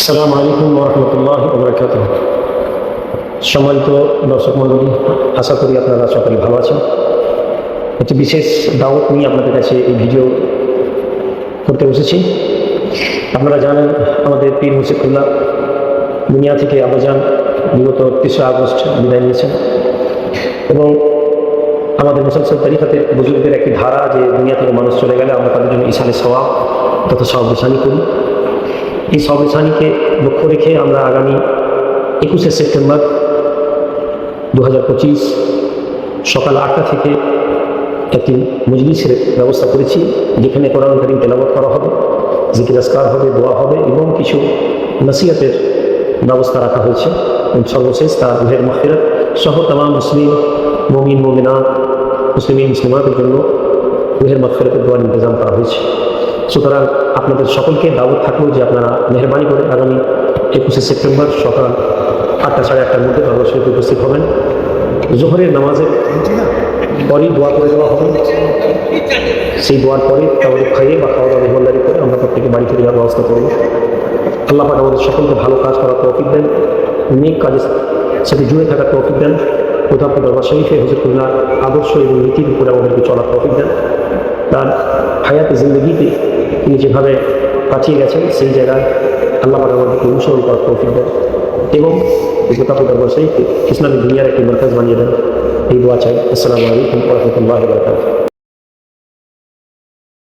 আসসালামু আলাইকুম রহমতুল্লাহ বরকাত সম্মানিত দর্শক মণ্ডলী, আশা করি আপনারা সকলে ভালো আছেন। একটি বিশেষ দাওয়াত নিয়ে আপনাদের কাছে এই ভিডিও করতে বসেছি। আপনারা জানেন, আমাদের পীর মুসিকুল্লাহ দুনিয়া থেকে আবাজান বিগত তেসরা আগস্ট বিদায় নিয়েছেন। এবং আমাদের মুসলসল তারিখাতে বুজুর্গদের একটি ধারা যে দুনিয়া থেকে মানুষ চলে গেলে আমরা তাদের জন্য ইসালে সওয়াব তথা সব নিশানি করি। এই সব লক্ষ্য রেখে আমরা আগামী একুশে সেপ্টেম্বর দু হাজার পঁচিশ সকাল আটটা থেকে একটি মজলিসের ব্যবস্থা করেছি, যেখানে কোরআন করিম তেলাবত করা হবে জিকিরাজকার হবে, দোয়া হবে এবং কিছু নসিহতের ব্যবস্থা রাখা হয়েছে। সর্বশেষ তার রুহের মাহফিরত সহ তাম মুসলিম, মমিন, মমিনাত মুসলিম মুসলিমাতের জন্য রুহের মাহফিরতের দোয়ার ইন্তজাম করা হয়েছে। সুতরাং আপনাদের সকলকে দাওয়াত থাকল যে আপনারা মেহরবানি করে আগামী একুশে সেপ্টেম্বর সকাল আটটা সাড়ে আটটার মধ্যে দরবার শরীফে উপস্থিত হবেন। জোহরের নামাজের পরেই দোয়া করে দেওয়া হবে। সেই দোয়ার পরে তাদের খাইয়ে বা খাওয়া দাওয়া মেহমানদারি করে আমরা প্রত্যেকে বাড়ি ফিরে যাওয়ার ব্যবস্থা করব। আল্লাহ পাক আমাদের সকলকে ভালো কাজ করার তৌফিক দেন, নেক কাজের সাথে জুড়ে থাকার তৌফিক দেন কোথাও দরবার শরীফে হুজুরুল্লাহ আদর্শ এবং নীতির উপরে আমাদেরকে চলার তৌফিক দেন। তার হায়াতে জিন্দগিতে তিনি যেভাবে পাঠিয়ে গেছেন, সেই জায়গায় আল্লাহ আমাদেরকে অনুসরণ করার তৌফিক দেন। এবং গোতাপুর বসেই ইসলামী দুনিয়ার একটি মার্কাজ বানিয়ে দেন। এই দোয়া চাই। আসসালামু আলাইকুম রহমতুল্লাহ বরকাত